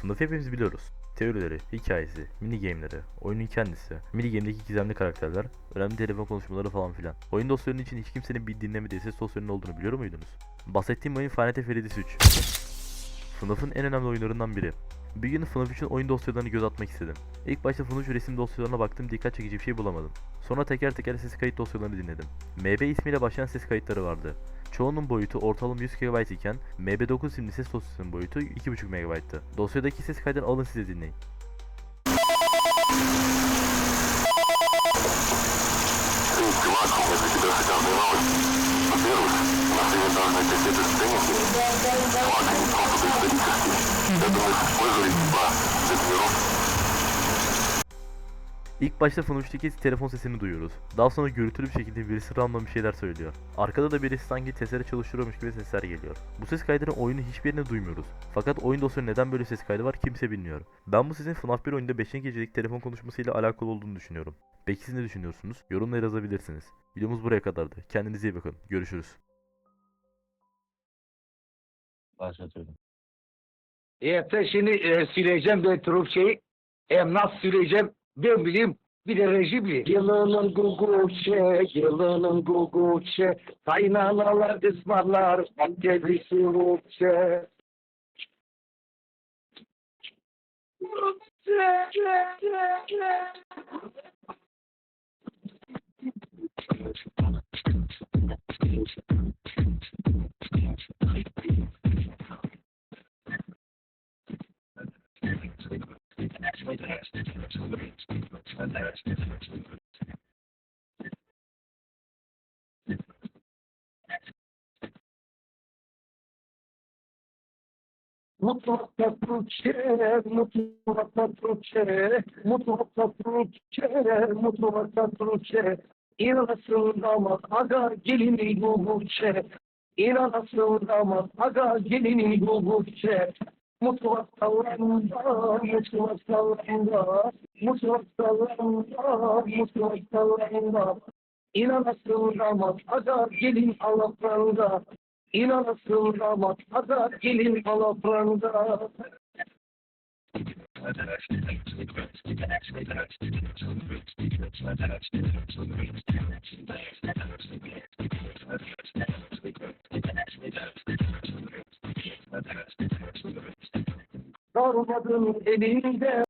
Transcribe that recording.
FNAF hepimiz biliyoruz. Teorileri, hikayesi, mini game'leri, oyunun kendisi, mini game'deki gizemli karakterler, önemli telefon konuşmaları falan filan. Oyun dosyalarının için hiç kimsenin bir dinlemediği ses dosyalarının olduğunu biliyor muydunuz? Bahsettiğim oyun Final Fantasy 3. FNAF'ın en önemli oyunlarından biri. Bir gün FNAF için oyun dosyalarını göz atmak istedim. İlk başta FNAF resim dosyalarına baktım dikkat çekici bir şey bulamadım. Sonra teker teker ses kayıt dosyalarını dinledim. MB ismiyle başlayan ses kayıtları vardı. Çoğunun boyutu ortalama 100 KB iken MB9 isimli ses dosyasının boyutu 2.5 MB'tı. Dosyadaki ses kaydını alın size dinleyin. Чувак, если тебя хотят İlk başta FNAF'teki telefon sesini duyuyoruz. Daha sonra gürültülü bir şekilde birisi random bir şeyler söylüyor. Arkada da birisi sanki testere çalıştırıyormuş gibi sesler geliyor. Bu ses kaydının oyunu hiçbirine duymuyoruz. Fakat oyun dosyalarında neden böyle ses kaydı var kimse bilmiyor. Ben bu sesin FNAF 1 oyunda 5. gecelik telefon konuşmasıyla alakalı olduğunu düşünüyorum. Peki siz ne düşünüyorsunuz? Yorumlara yazabilirsiniz. Videomuz buraya kadardı. Kendinize iyi bakın. Görüşürüz. Başlatıyorum. EFT şimdi e, sileceğim de Türkçeyi. Hem nasıl sileceğim ben bileyim. Bir de reji bilir. Yılının guguçe, yılının guguçe. Kaynanalar, ısmarlar, anteli surukçe. Mutfakta Mutlulukta mutlulukta Türkçe, mutlulukta Türkçe, mutlulukta Türkçe. İnanasın ama aga gelini yumurçe, İnanasın ama aga gelini yumurçe. Mutfaktalarında, mutfaktalarında, mutfaktalarında, mutfaktalarında. İnanasın damat, aga gelin alafranda. İnanasın damat, aga gelin alafranda. Darmadın elinde